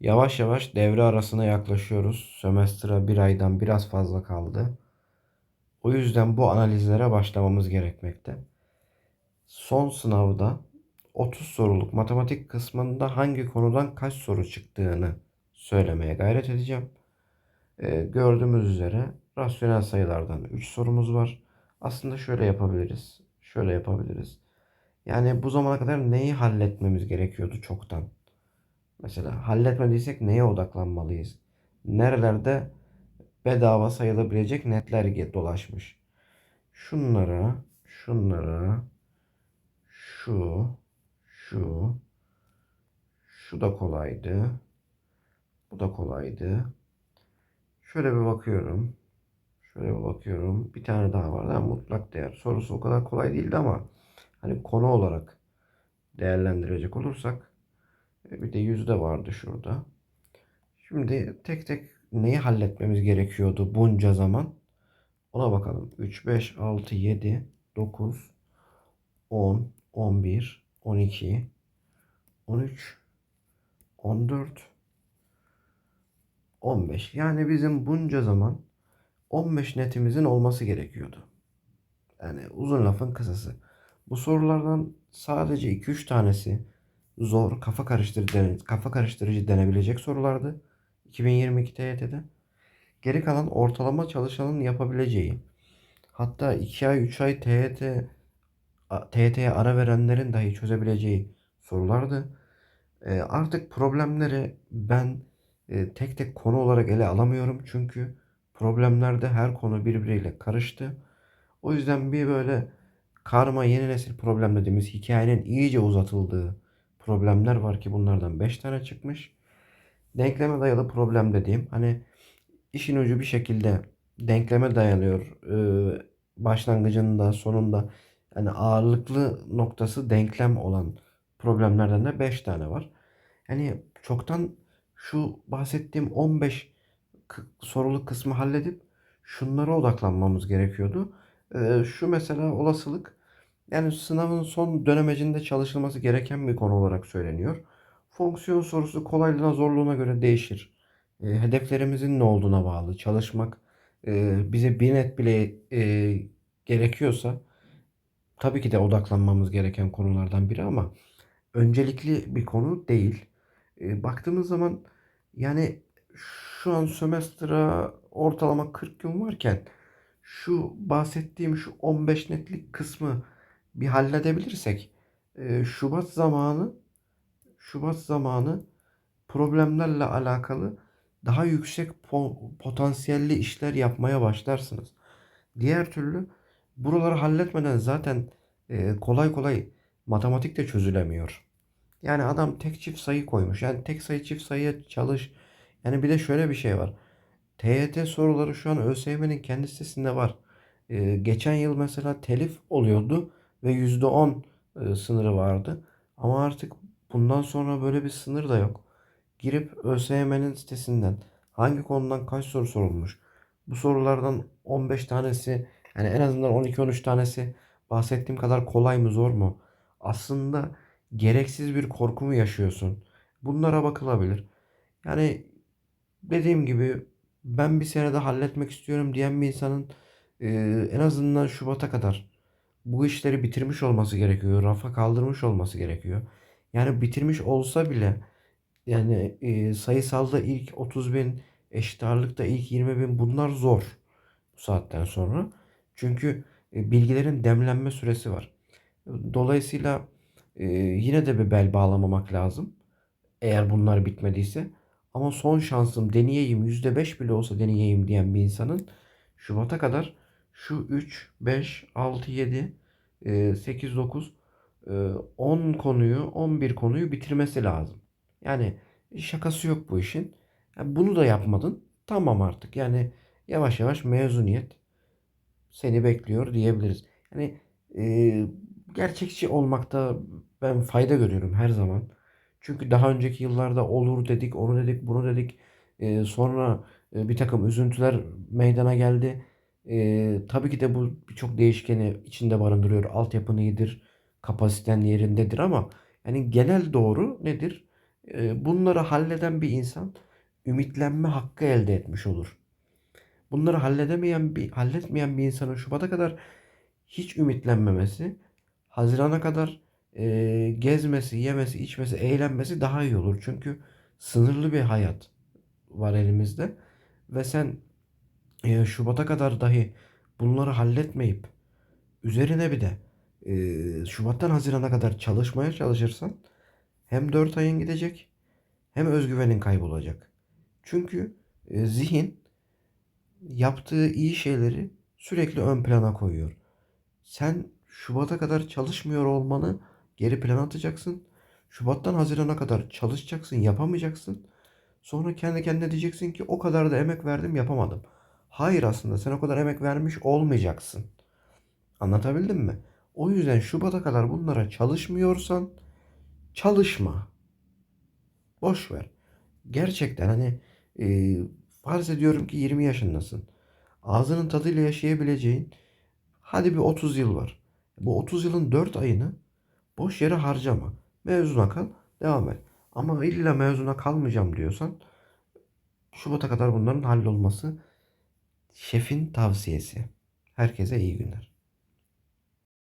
Yavaş yavaş devre arasına yaklaşıyoruz. Sömestra bir aydan biraz fazla kaldı. O yüzden bu analizlere başlamamız gerekmekte. Son sınavda 30 soruluk matematik kısmında hangi konudan kaç soru çıktığını söylemeye gayret edeceğim. Ee, gördüğümüz üzere rasyonel sayılardan 3 sorumuz var. Aslında şöyle yapabiliriz. Şöyle yapabiliriz. Yani bu zamana kadar neyi halletmemiz gerekiyordu çoktan? Mesela halletmediysek neye odaklanmalıyız? Nerelerde bedava sayılabilecek netler dolaşmış? Şunlara, şunlara, şu, şu, şu da kolaydı. Bu da kolaydı. Şöyle bir bakıyorum. Şöyle bir bakıyorum. Bir tane daha var. Ha, mutlak değer. Sorusu o kadar kolay değildi ama hani konu olarak değerlendirecek olursak bir de yüzde vardı şurada. Şimdi tek tek neyi halletmemiz gerekiyordu bunca zaman? Ona bakalım. 3, 5, 6, 7, 9, 10, 11, 12, 13, 14, 15. Yani bizim bunca zaman 15 netimizin olması gerekiyordu. Yani uzun lafın kısası. Bu sorulardan sadece 2-3 tanesi zor, kafa karıştırıcı, kafa karıştırıcı denebilecek sorulardı. 2022 TYT'de. Geri kalan ortalama çalışanın yapabileceği. Hatta 2 ay 3 ay TYT TYT'ye ara verenlerin dahi çözebileceği sorulardı. E, artık problemleri ben e, tek tek konu olarak ele alamıyorum. Çünkü problemlerde her konu birbiriyle karıştı. O yüzden bir böyle karma yeni nesil problem dediğimiz hikayenin iyice uzatıldığı problemler var ki bunlardan 5 tane çıkmış. Denkleme dayalı problem dediğim hani işin ucu bir şekilde denkleme dayanıyor. Ee, başlangıcında sonunda yani ağırlıklı noktası denklem olan problemlerden de 5 tane var. Yani çoktan şu bahsettiğim 15 k- soruluk kısmı halledip şunlara odaklanmamız gerekiyordu. Ee, şu mesela olasılık yani sınavın son dönemecinde çalışılması gereken bir konu olarak söyleniyor. Fonksiyon sorusu kolaylığına zorluğuna göre değişir. E, hedeflerimizin ne olduğuna bağlı. Çalışmak e, bize bir net bile e, gerekiyorsa tabii ki de odaklanmamız gereken konulardan biri ama öncelikli bir konu değil. E, baktığımız zaman yani şu an sömestra ortalama 40 gün varken şu bahsettiğim şu 15 netlik kısmı bir halledebilirsek e, Şubat zamanı Şubat zamanı problemlerle alakalı daha yüksek po- potansiyelli işler yapmaya başlarsınız. Diğer türlü buraları halletmeden zaten e, kolay kolay matematik de çözülemiyor. Yani adam tek çift sayı koymuş. Yani tek sayı çift sayıya çalış. Yani bir de şöyle bir şey var. TYT soruları şu an ÖSYM'nin kendi sitesinde var. Ee, geçen yıl mesela telif oluyordu ve %10 e, sınırı vardı. Ama artık bundan sonra böyle bir sınır da yok. Girip ÖSYM'nin sitesinden hangi konudan kaç soru sorulmuş? Bu sorulardan 15 tanesi yani en azından 12-13 tanesi bahsettiğim kadar kolay mı zor mu? Aslında gereksiz bir korku mu yaşıyorsun? Bunlara bakılabilir. Yani dediğim gibi ben bir senede halletmek istiyorum diyen bir insanın e, en azından Şubat'a kadar bu işleri bitirmiş olması gerekiyor. Rafa kaldırmış olması gerekiyor. Yani bitirmiş olsa bile yani e, sayısalda ilk 30 bin, eşit ağırlıkta ilk 20 bin bunlar zor bu saatten sonra. Çünkü e, bilgilerin demlenme süresi var. Dolayısıyla e, yine de bir bel bağlamamak lazım. Eğer bunlar bitmediyse. Ama son şansım deneyeyim %5 bile olsa deneyeyim diyen bir insanın Şubat'a kadar şu 3, 5, 6, 7, e, 8, 9, e, 10 konuyu, 11 konuyu bitirmesi lazım. Yani şakası yok bu işin. Ya bunu da yapmadın. Tamam artık. Yani yavaş yavaş mezuniyet seni bekliyor diyebiliriz. Yani e, gerçekçi olmakta ben fayda görüyorum her zaman. Çünkü daha önceki yıllarda olur dedik, onu dedik, bunu dedik. E, sonra e, bir takım üzüntüler meydana geldi. E, tabii ki de bu birçok değişkeni içinde barındırıyor. Altyapın iyidir, kapasiten yerindedir ama yani genel doğru nedir? E, bunları halleden bir insan ümitlenme hakkı elde etmiş olur. Bunları halledemeyen bir halletmeyen bir insanın Şubat'a kadar hiç ümitlenmemesi, Haziran'a kadar e, gezmesi, yemesi, içmesi, eğlenmesi daha iyi olur. Çünkü sınırlı bir hayat var elimizde ve sen e, Şubat'a kadar dahi bunları halletmeyip üzerine bir de e, Şubat'tan Haziran'a kadar çalışmaya çalışırsan hem 4 ayın gidecek hem özgüvenin kaybolacak. Çünkü e, zihin yaptığı iyi şeyleri sürekli ön plana koyuyor. Sen Şubat'a kadar çalışmıyor olmanı geri plana atacaksın. Şubat'tan Haziran'a kadar çalışacaksın, yapamayacaksın. Sonra kendi kendine diyeceksin ki o kadar da emek verdim, yapamadım. Hayır aslında sen o kadar emek vermiş olmayacaksın. Anlatabildim mi? O yüzden Şubat'a kadar bunlara çalışmıyorsan çalışma. Boş ver. Gerçekten hani e, farz ediyorum ki 20 yaşındasın. Ağzının tadıyla yaşayabileceğin hadi bir 30 yıl var. Bu 30 yılın 4 ayını boş yere harcama. Mezuna kal, devam et. Ama illa mezuna kalmayacağım diyorsan Şubat'a kadar bunların hallolması şefin tavsiyesi. Herkese iyi günler.